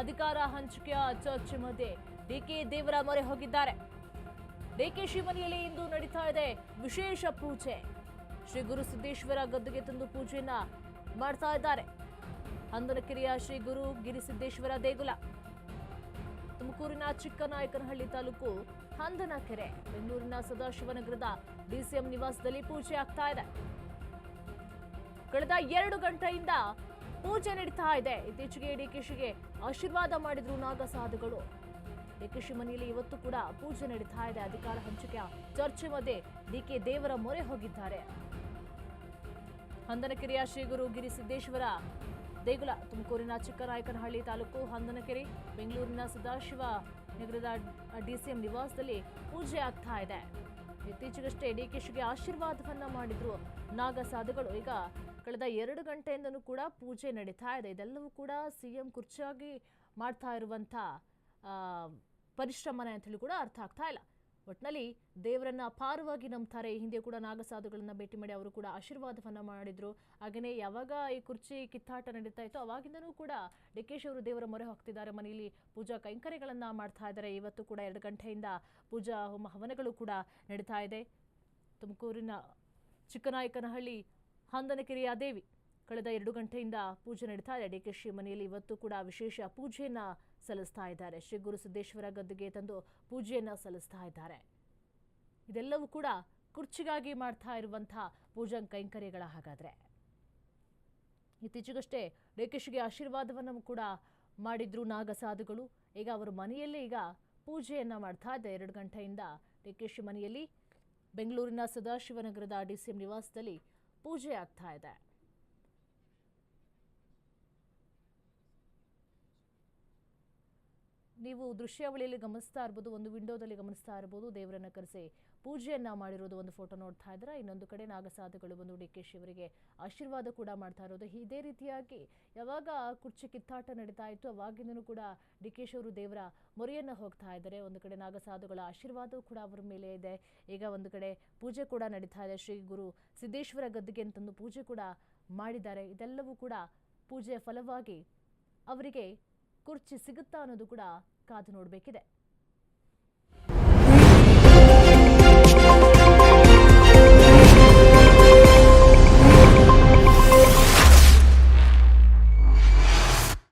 ಅಧಿಕಾರ ಹಂಚಿಕೆಯ ಚರ್ಚೆ ಮಧ್ಯೆ ಡಿಕೆ ದೇವರ ಮೊರೆ ಹೋಗಿದ್ದಾರೆ. ಡಿಕೆ ಶಿವನಿಯಲ್ಲಿ ಇಂದು ನಡೀತಾ ಇದೆ ವಿಶೇಷ ಪೂಜೆ. ಶ್ರೀ ಗುರು ಸಿದ್ದೇಶ್ವರ ಗದ್ದುಗೆ ತಂದು ಪೂಜೆಯನ್ನ ಮಾಡ್ತಾ ಇದ್ದಾರೆ. ಹಂದನಕೆರೆಯ ಶ್ರೀ ಗುರು ಗಿರಿಸಿದ್ದೇಶ್ವರ ದೇಗುಲ. ತುಮಕೂರಿನ ಚಿಕ್ಕನಾಯಕನಹಳ್ಳಿ ತಾಲೂಕು ಹಂದನಕೆರೆ, ಬೆಂಗಳೂರಿನ ಸದಾಶಿವನಗರದ ಡಿಸಿಎಂ ನಿವಾಸದಲ್ಲಿ ಪೂಜೆ ಆಗ್ತಾ ಇದೆ. ಕಳೆದ ಎರಡು ಗಂಟೆಯಿಂದ ಪೂಜೆ ನಡೀತಾ ಇದೆ. ಇತ್ತೀಚೆಗೆ ಡಿಕೆಶಿಗೆ ಆಶೀರ್ವಾದ ಮಾಡಿದ್ರು ನಾಗಸಾಧುಗಳು. ಡಿಕೆಶಿ ಮನೆಯಲ್ಲಿ ಇವತ್ತು ಕೂಡ ಪೂಜೆ ನಡೀತಾ ಇದೆ. ಅಧಿಕಾರ ಹಂಚಿಕೆಯ ಚರ್ಚೆ ಮಧ್ಯೆ ಡಿಕೆ ದೇವರ ಮೊರೆ ಹೋಗಿದ್ದಾರೆ. ಹಂದನಕೆರೆಯ ಶ್ರೀ ಗುರು ಗಿರಿಸಿದ್ದೇಶ್ವರ ದೇಗುಲ, ತುಮಕೂರಿನ ಚಿಕ್ಕನಾಯಕನಹಳ್ಳಿ ತಾಲೂಕು ಹಂದನಕೆರೆ, ಬೆಂಗಳೂರಿನ ಸದಾಶಿವ ನಗರದ ಡಿಸಿಎಂ ನಿವಾಸದಲ್ಲಿ ಪೂಜೆ ಆಗ್ತಾ ಇದೆ. ಇತ್ತೀಚೆಗಷ್ಟೇ ಡಿಕೆಶಿಗೆ ಆಶೀರ್ವಾದವನ್ನ ಮಾಡಿದ್ರು ನಾಗಸಾಧುಗಳು ಈಗ ಕಳೆದ ಎರಡು ಗಂಟೆಯಿಂದನೂ ಕೂಡ ಪೂಜೆ ನಡೀತಾ ಇದೆ. ಇದೆಲ್ಲವೂ ಕೂಡ ಸಿಎಂ ಕುರ್ಚಿಯಾಗಿ ಮಾಡ್ತಾ ಇರುವಂಥ ಅಂತ ಹೇಳಿ ಕೂಡ ಅರ್ಥ ಆಗ್ತಾ ಇಲ್ಲ. ಒಟ್ನಲ್ಲಿ ದೇವರನ್ನ ಅಪಾರವಾಗಿ ನಂಬ್ತಾರೆ. ಹಿಂದೆ ಕೂಡ ನಾಗಸಾಧುಗಳನ್ನ ಭೇಟಿ ಮಾಡಿ ಅವರು ಕೂಡ ಆಶೀರ್ವಾದವನ್ನ ಮಾಡಿದ್ರು. ಹಾಗೆಯೇ ಯಾವಾಗ ಈ ಕುರ್ಚಿ ಕಿತ್ತಾಟ ನಡೀತಾ ಇತ್ತು ಅವಾಗಿಂದನೂ ಕೂಡ ಡಿಕೇಶ್ ಅವರು ದೇವರ ಮೊರೆ ಹೋಗ್ತಿದ್ದಾರೆ. ಮನೆಯಲ್ಲಿ ಪೂಜಾ ಕೈಂಕರ್ಯಗಳನ್ನ ಮಾಡ್ತಾ ಇದ್ದಾರೆ. ಇವತ್ತು ಕೂಡ ಎರಡು ಗಂಟೆಯಿಂದ ಪೂಜಾ ಹೋಮ ಹವನಗಳು ಕೂಡ ನಡೀತಾ ಇದೆ. ತುಮಕೂರಿನ ಚಿಕ್ಕನಾಯಕನಹಳ್ಳಿ ಹಂದನಕೆರೆಯ ದೇವಿ ಕಳೆದ ಎರಡು ಗಂಟೆಯಿಂದ ಪೂಜೆ ನಡೀತಾ ಇದೆ. ಡಿಕೆಶಿ ಮನೆಯಲ್ಲಿ ಇವತ್ತು ಕೂಡ ವಿಶೇಷ ಪೂಜೆಯನ್ನ ಸಲ್ಲಿಸ್ತಾ ಇದ್ದಾರೆ. ಶ್ರೀ ಗುರು ಸಿದ್ದೇಶ್ವರ ಗದ್ದುಗೆ ತಂದು ಪೂಜೆಯನ್ನು ಸಲ್ಲಿಸ್ತಾ ಇದ್ದಾರೆ. ಇದೆಲ್ಲವೂ ಕೂಡ ಕುರ್ಚಿಗಾಗಿ ಮಾಡ್ತಾ ಇರುವಂತಹ ಪೂಜಾ ಕೈಂಕರ್ಯಗಳ ಹಾಗಾದ್ರೆ. ಇತ್ತೀಚೆಗಷ್ಟೇ ಡಿಕೆಶಿಗೆ ಆಶೀರ್ವಾದವನ್ನು ಕೂಡ ಮಾಡಿದ್ರು ನಾಗಸಾಧುಗಳು ಈಗ ಅವರು ಮನೆಯಲ್ಲೇ ಈಗ ಪೂಜೆಯನ್ನ ಮಾಡ್ತಾ ಇದ್ದ ಎರಡು ಗಂಟೆಯಿಂದ ಡಿಕೆಶಿ ಮನೆಯಲ್ಲಿ ಬೆಂಗಳೂರಿನ ಸದಾಶಿವನಗರದ ಡಿಸಿಎಂ ನಿವಾಸದಲ್ಲಿ ಪೂಜೆ ಆಗ್ತಾ ಇದೆ. ನೀವು ದೃಶ್ಯಾವಳಿಯಲ್ಲಿ ಗಮನಿಸ್ತಾ ಇರ್ಬೋದು, ಒಂದು ವಿಂಡೋದಲ್ಲಿ ಗಮನಿಸ್ತಾ ಇರ್ಬೋದು, ದೇವರನ್ನ ಕರೆಸಿ ಪೂಜೆಯನ್ನ ಮಾಡಿರೋದು ಒಂದು ಫೋಟೋ ನೋಡ್ತಾ ಇದ್ರೆ ಇನ್ನೊಂದು ಕಡೆ ನಾಗಸಾಧುಗಳು ಬಂದು ಡಿ. ಕೆ. ಶಿವರಿಗೆ ಆಶೀರ್ವಾದ ಕೂಡ ಮಾಡ್ತಾ ಇರೋದು. ಇದೇ ರೀತಿಯಾಗಿ ಯಾವಾಗ ಕುರ್ಚಿ ಕಿತ್ತಾಟ ನಡೀತಾ ಇತ್ತು, ಅವಾಗಿಂದನೂ ಕೂಡ ಡಿ. ಕೆ. ಶಿವರು ದೇವರ ಮೊರೆಯನ್ನ ಹೋಗ್ತಾ ಇದ್ದಾರೆ. ಒಂದು ಕಡೆ ನಾಗಸಾಧುಗಳ ಆಶೀರ್ವಾದವೂ ಕೂಡ ಅವರ ಮೇಲೆ ಇದೆ. ಈಗ ಒಂದು ಕಡೆ ಪೂಜೆ ಕೂಡ ನಡೀತಾ ಇದೆ. ಶ್ರೀ ಗುರು ಸಿದ್ದೇಶ್ವರ ಗದ್ದಿಗೆ ಅಂತಂದು ಪೂಜೆ ಕೂಡ ಮಾಡಿದ್ದಾರೆ. ಇದೆಲ್ಲವೂ ಕೂಡ ಪೂಜೆಯ ಫಲವಾಗಿ ಅವರಿಗೆ ಕುರ್ಚಿ ಸಿಗುತ್ತಾ ಅನ್ನೋದು ಕೂಡ ಕಾದು ನೋಡಬೇಕಿದೆ.